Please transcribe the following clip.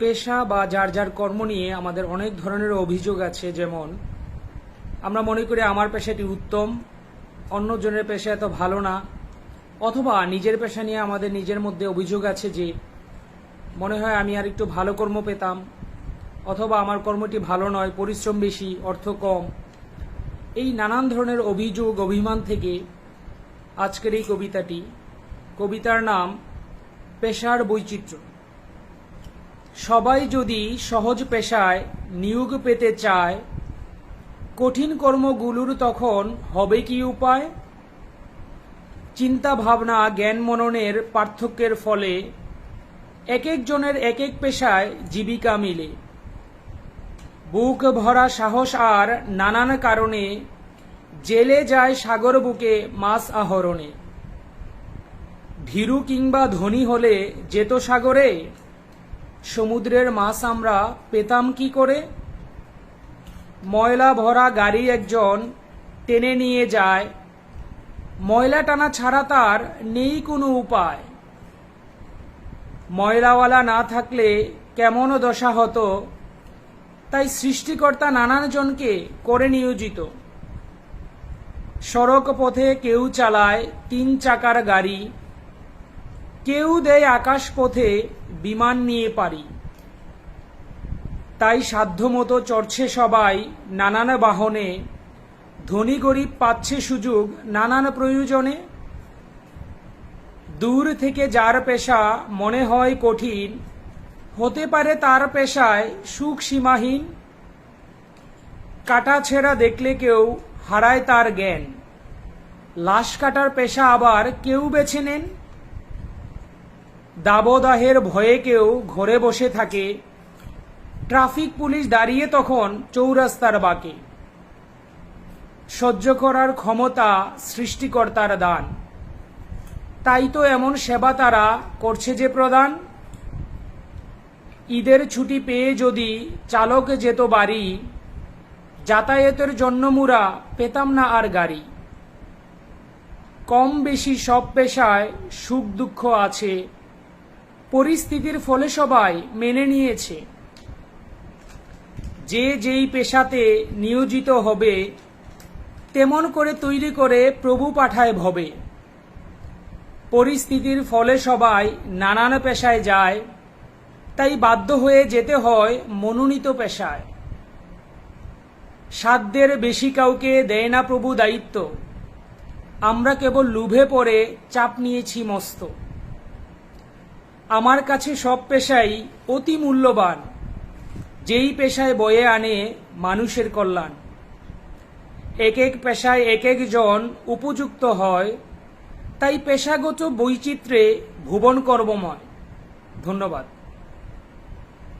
পেশা বা যার যার কর্ম নিয়ে আমাদের অনেক ধরনের অভিযোগ আছে, যেমন, আমরা মনে করি আমার পেশাটি উত্তম, অন্যজনের পেশা এত ভালো না, অথবা নিজের পেশা নিয়ে আমাদের নিজের মধ্যে অভিযোগ আছে যে, মনে হয় আমি আর একটু ভালো কর্ম পেতাম, অথবা আমার কর্মটি ভালো নয়, পরিশ্রম বেশি, অর্থ কম। এই নানান ধরনের অভিযোগ, অভিমান থেকে আজকের এই কবিতাটি, কবিতার নাম, পেশার বৈচিত্র্য। সবাই যদি সহজ পেশায় নিয়োগ পেতে চায়, কঠিন কর্মগুলোর তখন হবে কি উপায়? চিন্তা ভাবনা জ্ঞান মননের পার্থক্যের ফলে এক একজনের এক এক পেশায় জীবিকা মিলে। বুক ভরা সাহস আর নানান কারণে জেলে যায় সাগর বুকে মাছ আহরণে। ভীরু কিংবা ধনী হলে যেত সাগরে সমুদ্রের মাছ আমরা পেতাম কি করে? ময়লা ভরা গাড়ি একজন টেনে নিয়ে যায়। ময়লা টানা ছাড়া তার নেই কোনো উপায়। ময়লাওয়ালা না থাকলে কেমন দশা হতো? তাই সৃষ্টিকর্তা নানান জনকে করে নিয়োজিত। সড়ক পথে কেউ চালায় তিন চাকার গাড়ি। কেউ দেয় আকাশ পথে বিমান নিয়ে পারি। তাই সাধ্যমতো চড়ছে সবাই নানান বাহনে। ধনী গরিব পাচ্ছে সুযোগ নানান প্রয়োজনে। দূর থেকে যার পেশা মনে হয় কঠিন, হতে পারে তার পেশায় সুখ সীমাহীন। কাটা ছেঁড়া দেখলে কেউ হারায় তার জ্ঞান। লাশ কাটার পেশা আবার কেউ বেছে নেন। দাবদাহের ভয়ে কেউ ঘরে বসে থাকে। ট্রাফিক পুলিশ দাঁড়িয়ে তখন চৌরাস্তার বাকে। সহ্য করার ক্ষমতা সৃষ্টিকর্তার দান। তাই তো এমন সেবা তারা করছে যে প্রদান। ঈদের ছুটি পেয়ে যদি চালক যেত বাড়ি, যাতায়াতের জন্য মুরা পেতাম না আর গাড়ি। কম বেশি সব পেশায় সুখ দুঃখ আছে পরিস্থিতির ফলে সবাই মেনে নিয়েছে। যে যেই পেশাতে নিয়োজিত হবে, তেমন করে তৈরি করে প্রভু পাঠায় ভবে। পরিস্থিতির ফলে সবাই নানান পেশায় যায়, তাই বাধ্য হয়ে যেতে হয় মনোনীত পেশায়। সাধ্যের বেশি কাউকে দেয় না প্রভু দায়িত্ব। আমরা কেবল লুভে পড়ে চাপ নিয়েছি মস্ত। আমার কাছে সব পেশাই অতি মূল্যবান, যেই পেশায় বয়ে আনে মানুষের কল্যাণ। এক এক পেশায় এক একজন উপযুক্ত হয়, তাই পেশাগত বৈচিত্র্যে ভুবন কর্মময়। ধন্যবাদ।